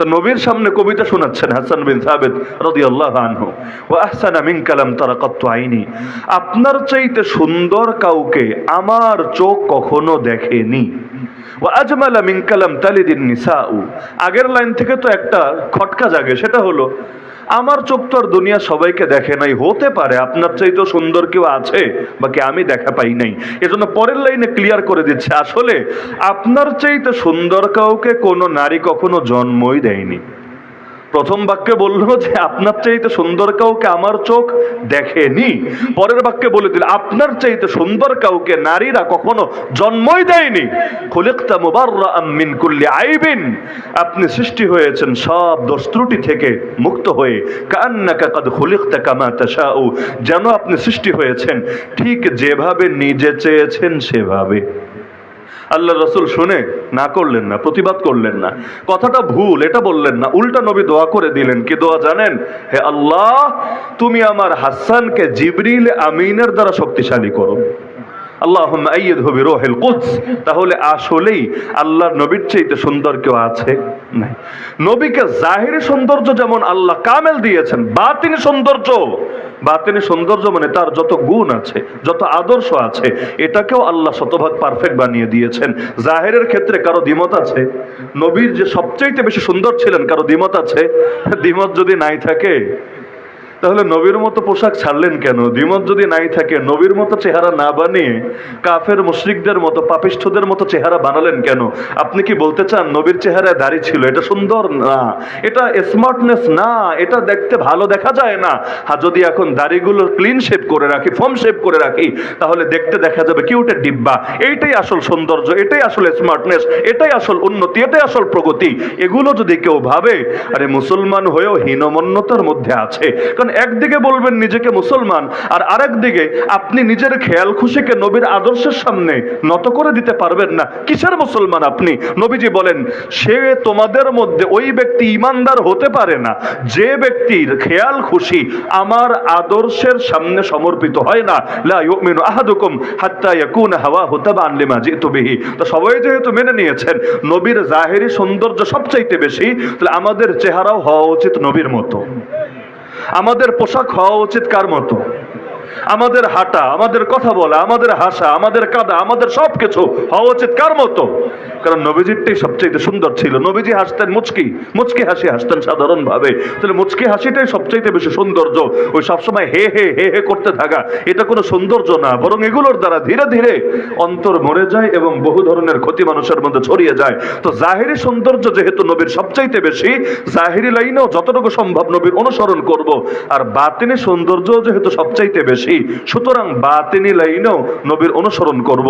তো নবীর সামনে কবিতা শোনাচ্ছেন হাসান বিন সাবেদ রাদিয়াল্লাহু আনহু। ও আহসান আমিন কালাম তারা কত আইনি। আপনার চাইতে সুন্দর কাউকে আমার চোখ কখনো দেখেনি। ও আজমাল আমিন কালাম তালিদিন নিসাউ। আগের লাইন থেকে তো একটা খটকা জাগে, সেটা হলো আমার চোখ তো আর দুনিয়া সবাইকে দেখে নাই। হতে পারে আপনার চাইতেও সুন্দর কেউ আছে বা কে আমি দেখা পাই নাই। এজন্য পরের লাইনে ক্লিয়ার করে দিচ্ছে, আসলে আপনার চাইতে সুন্দর কাউকে কোনো নারী কখনো জন্মই দেয়নি। প্রথম বাক্যে বলল যে, আপনার চাইতে সুন্দর কাউকে আমার চোখ দেখেনি। পরের বাক্যে বলে দিল, আপনার চাইতে সুন্দর কাউকে নারীরা কখনো জন্মই দেয়নি। খুলিকতা মুবাররাআম মিন কুল্লি আইবিন। আপনি সৃষ্টি হয়েছেন সব দোষ ত্রুটি থেকে মুক্ত হয়ে। কান্নাকা কাদ খুলিকতা কামা তাশাউ। যেন আপনি সৃষ্টি হয়েছেন ঠিক যেভাবে নিজে চেয়েছেন সেভাবে। আল্লাহ রসুল শুনে, না করলেন না, প্রতিবাদ করলেন না। কথাটা ভুল, এটা বললেন না। উল্টা নবী দোয়া করে দিলেন। কি দোয়া জানেন? হে আল্লাহ, তুমি আমার হাসানকে জিবরিল আমিনের দ্বারা শক্তিশালী করো। আল্লাহ আইয়দ হবি রোহেল কুদস। তাহলে আসলেই আল্লাহর নবীর চাইতে সুন্দর কেউ আছে? নাই। নবীকে জাহিরি সৌন্দর্য যেমন আল্লাহ কামেল দিয়েছেন, বাতিনি সৌন্দর্য। বাতিনি সৌন্দর্য মানে তার যত গুণ আছে, যত আদর্শ আছে, এটাকেও আল্লাহ শতভাগ পারফেক্ট বানিয়ে দিয়েছেন। জাহেরের ক্ষেত্রে কারও দ্বিমত আছে? নবীর যে সবচাইতে বেশি সুন্দর ছিলেন, কারও দ্বিমত আছে? দ্বিমত যদি নাই থাকে তাহলে নবীর মতো পোশাক ছাড়লেন কেন? দ্বিমত যদি নাই থাকে, নবীর মতো চেহারা না বানিয়ে কাফের মুশরিকদের মতো, পাপিষ্ঠদের মতো চেহারা বানালেন কেন? আপনি কি বলতে চান নবীর চেহারায় দাড়ি ছিল? এটা সুন্দর না। এটা স্মার্টনেস না। এটা দেখতে ভালো দেখা যায় না। আর যদি এখন দাড়িগুলো ক্লিন শেপ করে রাখি ফর্ম শেপ করে রাখি, তাহলে দেখতে দেখা যাবে কিউটের ডিব্বা। এইটাই আসল সৌন্দর্য, এটাই আসল স্মার্টনেস এটাই আসল উন্নতি, এটাই আসল প্রগতি। এগুলো যদি কেউ ভাবে, আরে মুসলমান হয়েও হীনমন্যতার মধ্যে আছে। কারণ একদিকে বলবেন নিজেকে মুসলমান, আর আরেক দিকে আপনি নিজের খেয়াল খুশিকে নবীর আদর্শের সামনে নত করে দিতে পারবেন না। কিসের মুসলমান আপনি? নবীজি বলেন, সে তোমাদের মধ্যে ওই ব্যক্তি ইমানদার হতে পারে না। যে ব্যক্তির খেয়াল খুশি আমার আদর্শের সামনে সমর্পিত হয় না। লা আহাদুকুম তো সবাই যেহেতু মেনে নিয়েছেন, নবীর জাহেরি সৌন্দর্য সবচাইতে বেশি, তাহলে আমাদের চেহারাও হওয়া উচিত নবীর মতো। আমাদের পোশাক হওয়া উচিত কার মতো? আমাদের হাঁটা, আমাদের কথা বলা, আমাদের হাসা, আমাদের কাদা, আমাদের সবকিছু হওয়া উচিত কার মতো? কারণ নবীজিরটাই সবচেয়ে সুন্দর ছিল। নবীজি হাসতেন মুচকি মুচকি হাসি হাসতেন সাধারণ ভাবে তাহলে মুচকি হাসিটাই সবচেয়ে বেশি সৌন্দর্য। ওই সবসময় হে হে হে হে করতে থাকা, এটা কোনো সৌন্দর্য না, বরং এগুলোর দ্বারা ধীরে ধীরে অন্তর মরে যায় এবং বহু ধরনের ক্ষতি মানুষের মধ্যে ছড়িয়ে যায়। তো জাহেরি সৌন্দর্য যেহেতু নবীর সবচাইতে বেশি, জাহেরি লাইনেও যতটুকু সম্ভব নবীর অনুসরণ করব। আর বাতিনি সৌন্দর্য যেহেতু সবচাইতে বেশি। সুতরাং বাতিনি লাইনেও নবীর অনুসরণ করব।